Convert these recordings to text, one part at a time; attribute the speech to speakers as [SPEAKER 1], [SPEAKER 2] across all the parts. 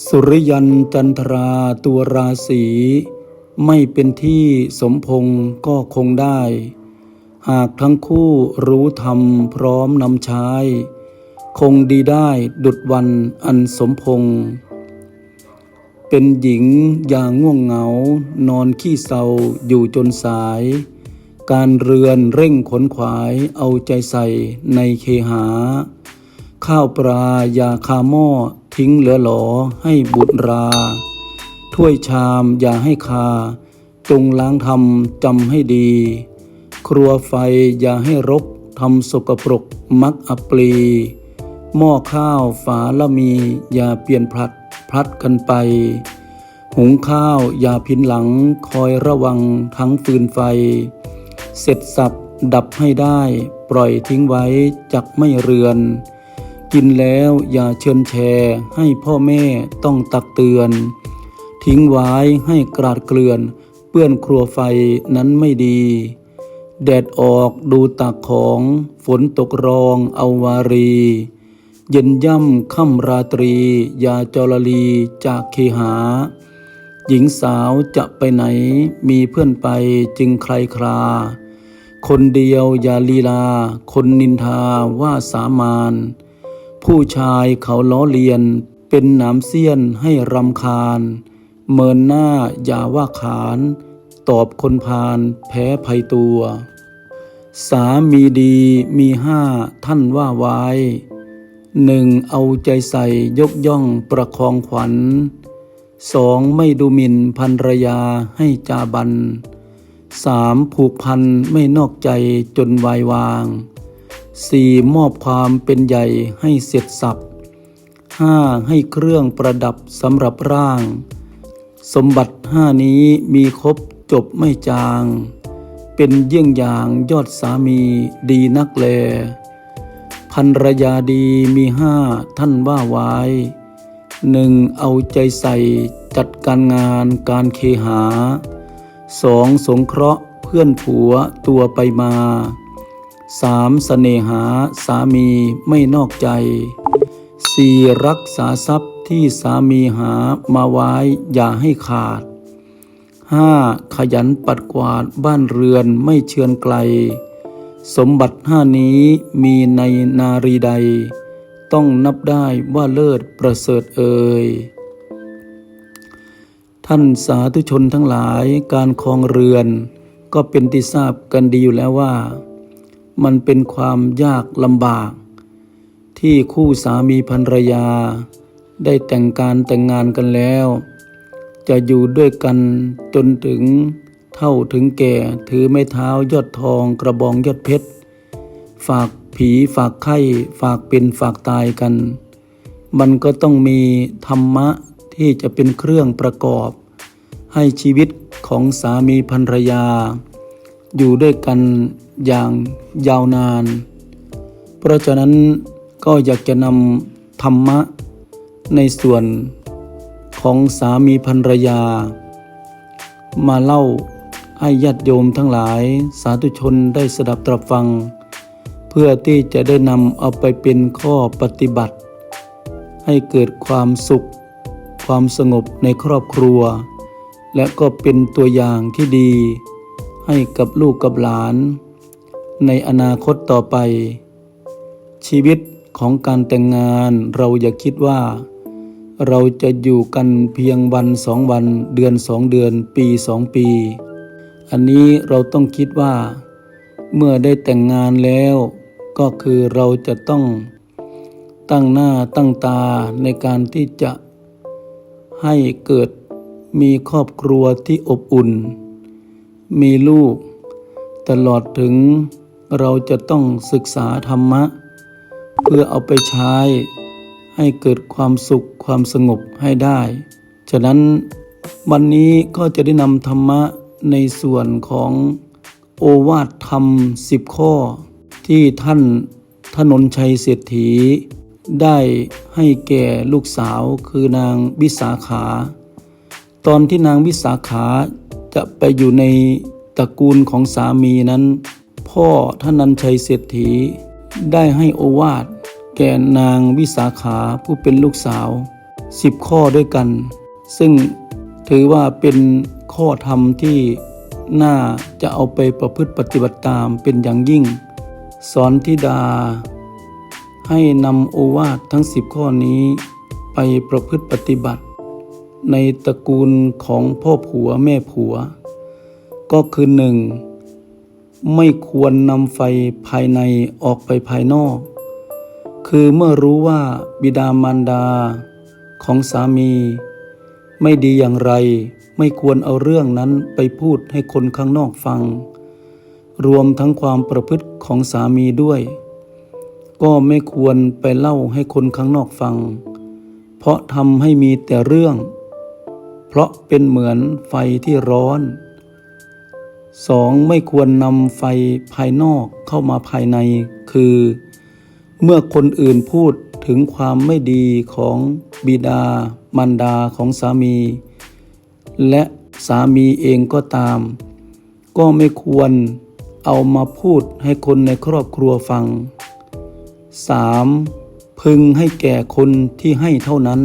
[SPEAKER 1] สุริยันจันทราตัวราศีไม่เป็นที่สมพงก็คงได้ หากทั้งคู่รู้ธรรมพร้อมนำใช้ คงดีได้ดุดวันอันสมพง เป็นหญิงอย่างง่วงเหงา นอนขี้เศร้าอยู่จนสาย การเรือนเร่งขนขวายเอาใจใส่ในเคหา ข้าวปลายาคาหม้อทิ้งเหลือหลอให้บุตรรา ถ้วยชามอย่าให้คา จงล้างทำจำให้ดี ครัวไฟอย่าให้รกทำสกปรกมักอปลี หม้อข้าวฝาละมี อย่าเปลี่ยนพลัดพลัดกันไป หุงข้าวอย่าพินหลังคอยระวังทั้งฟืนไฟ เสร็จสับดับให้ได้ ปล่อยทิ้งไว้จักไม่เรือน กินแล้วอย่าเชิญแชร์ให้พ่อแม่ต้องตักเตือน ทิ้งไว้ให้กราดเกลื่อน เปื้อนครัวไฟนั้นไม่ดี แดดออกดูตากของฝนตกรองเอาวารี เย็นย่ำค่ำราตรี อย่าจรลีจากเคหา หญิงสาวจะไปไหนมีเพื่อนไปจึงใครคราคนเดียวอย่าลีลา คนนินทาว่าสามาน ผู้ชายเขาล้อเลียน เป็นหนามเสี้ยนให้รำคาญ เมินหน้าอย่าว่าขาน ตอบคนพาลแพ้ภัยตัว สามีดีมีห้าท่านว่าไว้หนึ่งเอาใจใส่ยกย่องประคองขวัญสองไม่ดูหมิ่นภรรยาให้จาบันสามผูกพันไม่นอกใจจนวายวาง สี่มอบความเป็นใหญ่ให้เสร็จสับห้าให้เครื่องประดับสำหรับร่าง สมบัติห้านี้มีครบจบไม่จาง เป็นเยี่ยงอย่างยอดสามีดีนักแลภรรยาดีมีห้าท่านว่าไว้หนึ่งเอาใจใส่จัดการงานการเคหาสองสงเคราะห์เพื่อนผัวตัวไปมา สามเสน่หาสามีไม่นอกใจสี่รักษาทรัพย์ที่สามีหามาไว้อย่าให้ขาดห้าขยันปัดกวาดบ้านเรือนไม่เชือนไกล สมบัติห้านี้มีในนารีใด ต้องนับได้ว่าเลิศประเสริฐเอ่ยท่านสาธุชนทั้งหลายการครองเรือน ก็เป็นที่ทราบกันดีอยู่แล้วว่า มันเป็นความยากลำบาก ที่คู่สามีภรรยา ได้แต่งการแต่งงานกันแล้ว จะอยู่ด้วยกันจนถึงเท่าถึงแก่ถือไม้เท้ายอดทองกระบองยอดเพชร ฝากผีฝากไข้ฝากเป็นฝากตายกัน มันก็ต้องมีธรรมะที่จะเป็นเครื่องประกอบ ให้ชีวิตของสามีภรรยา อยู่ด้วยกัน อย่างยาวนาน เพราะฉะนั้นก็อยากจะนำธรรมะในส่วนของสามีภรรยา มาเล่าให้ญาติโยมทั้งหลายสาธุชนได้สดับตรับฟัง เพื่อที่จะได้นำเอาไปเป็นข้อปฏิบัติ ให้เกิดความสุข ความสงบในครอบครัว และก็เป็นตัวอย่างที่ดี ให้กับลูกกับหลาน ในอนาคตต่อไป ชีวิตของการแต่งงานเราอย่าคิดว่า เราจะอยู่กันเพียงวันสองวันเดือนสองเดือนปีสองปี อันนี้เราต้องคิดว่า เมื่อได้แต่งงานแล้ว ก็คือเราจะต้องตั้งหน้าตั้งตาในการที่จะ ให้เกิดมีครอบครัวที่อบอุ่น มีลูก ตลอดถึง เราจะต้องศึกษาธรรมะ เพื่อเอาไปใช้ ให้เกิดความสุขความสงบให้ได้ ฉะนั้นวันนี้ก็จะได้นำธรรมะในส่วนของโอวาทธรรมสิบข้อ ที่ท่านถนนชัยเศรษฐี ได้ให้แก่ลูกสาวคือนางวิสาขา ตอนที่นางวิสาขาจะไปอยู่ในตระกูลของสามีนั้น พ่อท่านันชัยเศรษฐี ได้ให้โอวาทแก่นางวิสาขาผู้เป็นลูกสาวสิบข้อด้วยกัน ซึ่งถือว่าเป็นข้อธรรมที่น่าจะเอาไปประพฤติปฏิบัติตามเป็นอย่างยิ่ง สอนธิดา ให้นำโอวาททั้งสิบข้อนี้ไปประพฤติปฏิบัติ ในตระกูลของพ่อผัวแม่ผัว ก็คือหนึ่ง ไม่ควรนำไฟภายในออกไปภายนอก คือเมื่อรู้ว่าบิดามารดาของสามี ไม่ดีอย่างไร ไม่ควรเอาเรื่องนั้นไปพูดให้คนข้างนอกฟัง รวมทั้งความประพฤติของสามีด้วย ก็ไม่ควรไปเล่าให้คนข้างนอกฟัง เพราะทำให้มีแต่เรื่อง เพราะเป็นเหมือนไฟที่ร้อน สองไม่ควรนำไฟภายนอกเข้ามาภายใน คือ เมื่อคนอื่นพูดถึงความไม่ดีของบิดา มารดาของสามี และสามีเองก็ตาม ก็ไม่ควรเอามาพูดให้คนในครอบครัวฟัง 3. พึงให้แก่คนที่ให้เท่านั้น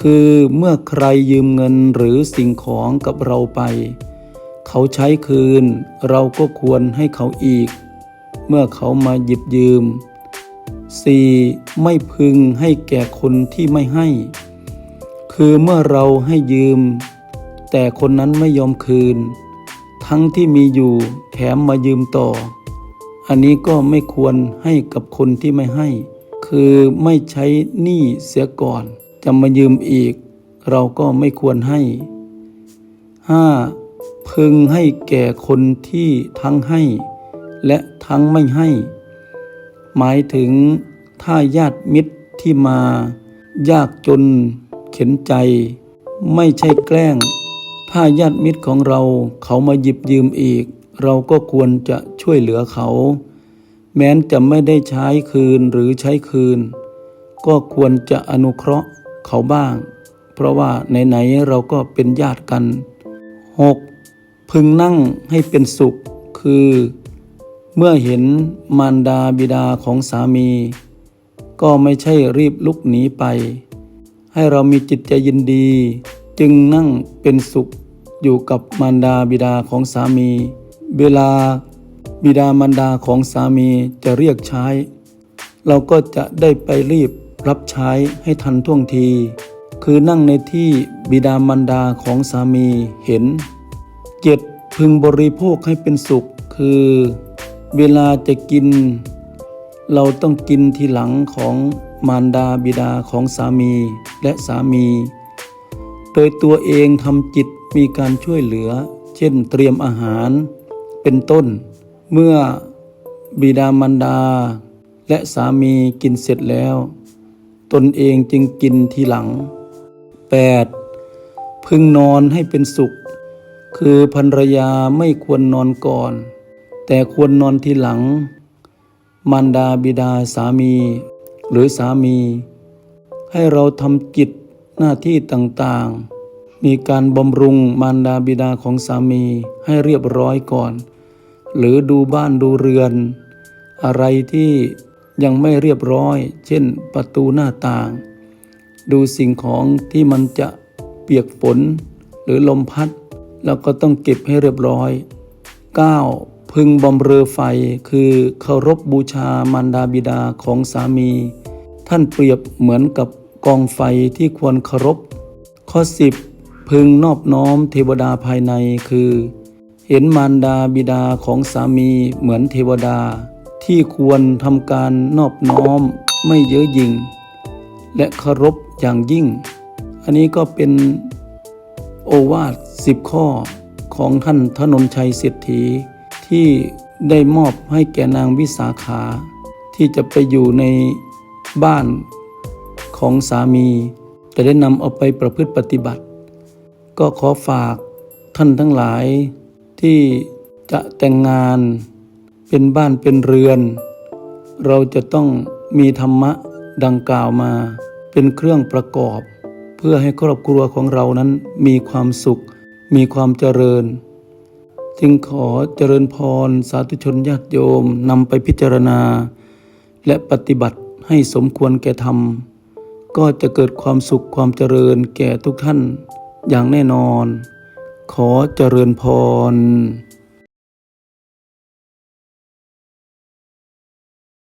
[SPEAKER 1] คือเมื่อใครยืมเงินหรือสิ่งของกับเราไป เขาใช้คืน เราก็ควรให้เขาอีก เมื่อเขามาหยิบยืม 4. ไม่พึงให้แก่คนที่ไม่ให้ คือเมื่อเราให้ยืม แต่คนนั้นไม่ยอมคืน ทั้งที่มีอยู่แถมมายืมต่อ อันนี้ก็ไม่ควรให้กับคนที่ไม่ให้ คือไม่ใช้หนี้เสียก่อน จะมายืมอีก เราก็ไม่ควรให้ 5. พึงให้แก่คนที่ทั้งให้ และทั้งไม่ให้ หมายถึงถ้าญาติมิตรที่มา ยากจน เข็นใจ ไม่ใช่แกล้ง ถ้าญาติมิตรของเราเขามาหยิบยืมอีก เราก็ควรจะช่วยเหลือเขา แม้นจะไม่ได้ใช้คืนหรือใช้คืน ก็ควรจะอนุเคราะห์เขาบ้าง เพราะว่าไหนๆเราก็เป็นญาติกัน 6. พึงนั่งให้เป็นสุข คือ เมื่อเห็นมารดาบิดาของสามี ก็ไม่ใช่รีบลุกหนีไป ให้เรามีจิตใจยินดี จึงนั่งเป็นสุขอยู่กับมารดาบิดาของสามี เวลาบิดามารดาของสามีจะเรียกใช้ เราก็จะได้ไปรีบรับใช้ให้ทันท่วงที คือนั่งในที่บิดามารดาของสามีเห็น เจ็ดพึงบริโภคให้เป็นสุข คือเวลาจะกิน เราต้องกินทีหลังของมารดาบิดาของสามีและสามี โดยตัวเองทำจิตมีการช่วยเหลือ เช่นเตรียมอาหารเป็นต้น เมื่อบิดามารดา และสามีกินเสร็จแล้ว ตนเองจึงกินทีหลัง 8. พึงนอนให้เป็นสุข คือภรรยาไม่ควรนอนก่อน แต่ควรนอนทีหลัง มารดาบิดาสามี หรือสามี ให้เราทำกิจหน้าที่ต่างๆ มีการบำรุงมารดาบิดาของสามีให้เรียบร้อยก่อน หรือดูบ้านดูเรือน อะไรที่ยังไม่เรียบร้อย เช่นประตูหน้าต่าง ดูสิ่งของที่มันจะเปียกฝนหรือลมพัด แล้วก็ต้องเก็บให้เรียบร้อย 9. พึงบำเรอไฟคือเคารพบบูชามารดาบิดาของสามี ท่านเปรียบเหมือนกับกองไฟที่ควรเคารพ ข้อ 10 พึงนอบน้อมเทวดาภายในคือ เห็นมารดาบิดาของสามีเหมือนเทวดา ที่ควรทำการนอบน้อมไม่เยอหยิ่ง และเคารพอย่างยิ่ง อันนี้ก็เป็นโอวาท สิบข้อของท่านธนนชัยเศรษฐี ที่ได้มอบให้แก่นางวิสาขา ที่จะไปอยู่ในบ้านของสามี จะได้นำเอาไปประพฤติปฏิบัติ ก็ขอฝากท่านทั้งหลายที่จะแต่งงานเป็นบ้านเป็นเรือน เราจะต้องมีธรรมะดังกล่าวมา เป็นเครื่องประกอบ เพื่อให้ครอบครัวของเรานั้นมีความสุข มีความเจริญ จึงขอเจริญพรสาธุชนญาติโยมนำไปพิจารณา และปฏิบัติให้สมควรแก่ธรรม ก็จะเกิดความสุขความเจริญแก่ทุกท่านอย่างแน่นอน ขอเจริญพร